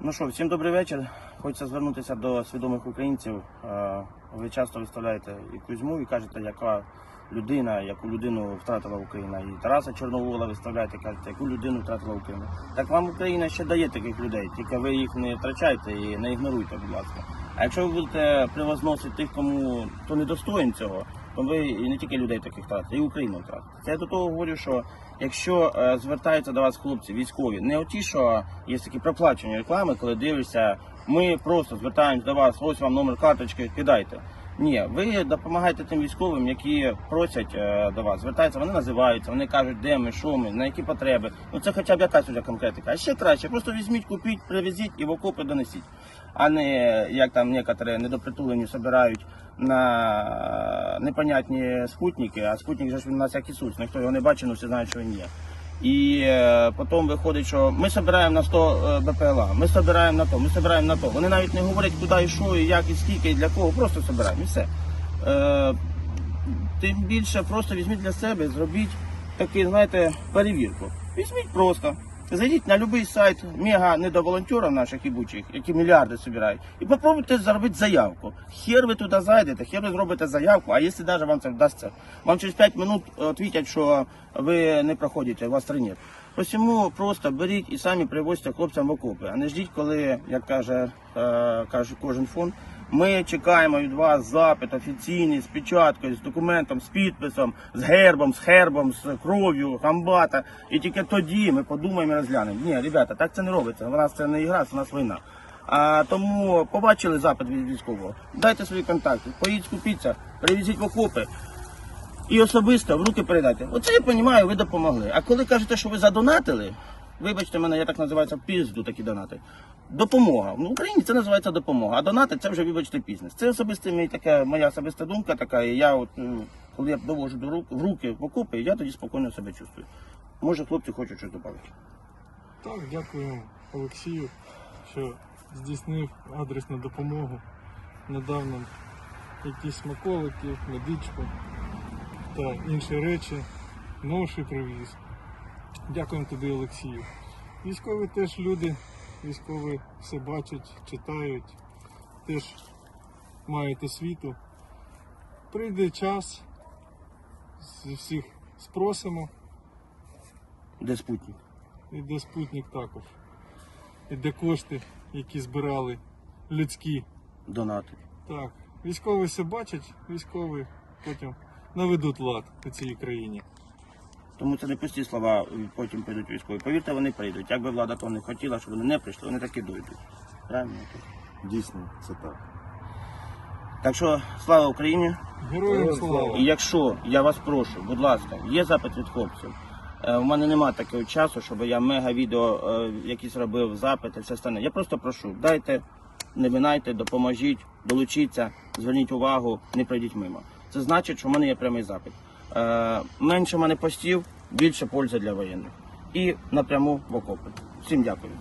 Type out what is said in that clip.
Ну що, всім добрий вечір. Хочеться звернутися до свідомих українців. Е, Ви часто виставляєте і Кузьму і кажете, яка людина, яку людину втратила Україна. І Тараса Чорновола виставляєте, кажете, яку людину втратила Україна. Так вам Україна ще дає таких людей, тільки ви їх не втрачайте і не ігноруйте, будь ласка. А якщо ви будете превозносити тих, кому хто не достоїн цього, то ви не тільки людей таких втратите, і Україну втратите. Це я до того говорю, що якщо е, звертаються до вас хлопці військові, не оті, що є такі проплачені реклами, коли дивишся, ми просто звертаємось до вас, ось вам номер карточки, кидайте. Ні, ви допомагаєте тим військовим, які просять е, до вас, звертаються, вони називаються, вони кажуть, де ми, що ми, на які потреби. Ну це хоча б якась вже конкретика. А ще краще, просто візьміть, купіть, привезіть і в окопи донесіть. А не як там некоторі недопритулені собирають на непонятні спутники, а спутник же ж він у нас як Ісус, ніхто його не бачить, але всі знають, що він є. І е, потім виходить, що ми збираємо на 100 е, БПЛА, ми збираємо на то, ми збираємо на то. Вони навіть не говорять, куди і що, і як, і скільки, і для кого, просто збираємо і все. Е, тим більше просто візьміть для себе, зробіть такий, знаєте, перевірку. Візьміть просто. Зайдіть на будь-який сайт мега недоволонтера наших ібучих, які мільярди збирають, і попробуйте зробити заявку. Хер ви туди зайдете, хер ви зробите заявку, а якщо навіть вам це вдасться, вам через 5 минут відповідять, що ви не проходите, у вас тренер. Посіму просто беріть і самі привозьте хлопцям в окопи, а не ждіть, коли, як каже, е, каже кожен фонд, ми чекаємо від вас запит офіційний з печаткою, з документом, з підписом, з гербом, з хербом, з кров'ю, гамбата. І тільки тоді ми подумаємо і розглянемо. Ні, ребята, так це не робиться. У нас це не ігра, це у нас війна. А тому побачили запит від військового. Дайте свої контакти, поїдь скупіться, привезіть в окопи. І особисто в руки передайте. Оце я розумію, ви допомогли. А коли кажете, що ви задонатили, вибачте мене, я так називається в пізду такі донати. Допомога. Ну, в Україні це називається допомога. А донати це вже, вибачте, бізнес. Це особисто мій така, моя особиста думка така. І я, от, ну, коли я довожу до рук, в руки в окопи, я тоді спокійно себе чувствую. Може, хлопці хочуть щось додати. Так, дякую Олексію, що здійснив адресну допомогу, надав нам якісь смаколики, медичку та інші речі, ноші привіз. Дякуємо тобі, Олексію. Військові теж люди, військові все бачать, читають, теж мають освіту. Прийде час, з всіх спросимо. Де спутник? Іде спутник також. Іде кошти, які збирали людські. Донати. Так, військові все бачать, військові потім наведуть лад у цій країні. Тому це не пусті слова, потім прийдуть військові. Повірте, вони прийдуть. Якби влада того не хотіла, щоб вони не прийшли, вони таки дойдуть. Правильно? Дійсно, це так. Так що слава Україні! Героям слава! І якщо я вас прошу, будь ласка, є запит від хлопців. Е, У мене немає такого часу, щоб я мега відео е, якісь робив, запити, все остальне. Я просто прошу, дайте, не минайте, допоможіть, долучіться, зверніть увагу, не пройдіть мимо. Це значить, що в мене є прямий запит. Е, менше мене постів, більше пользи для воєнних. І напряму в окопи. Всім дякую.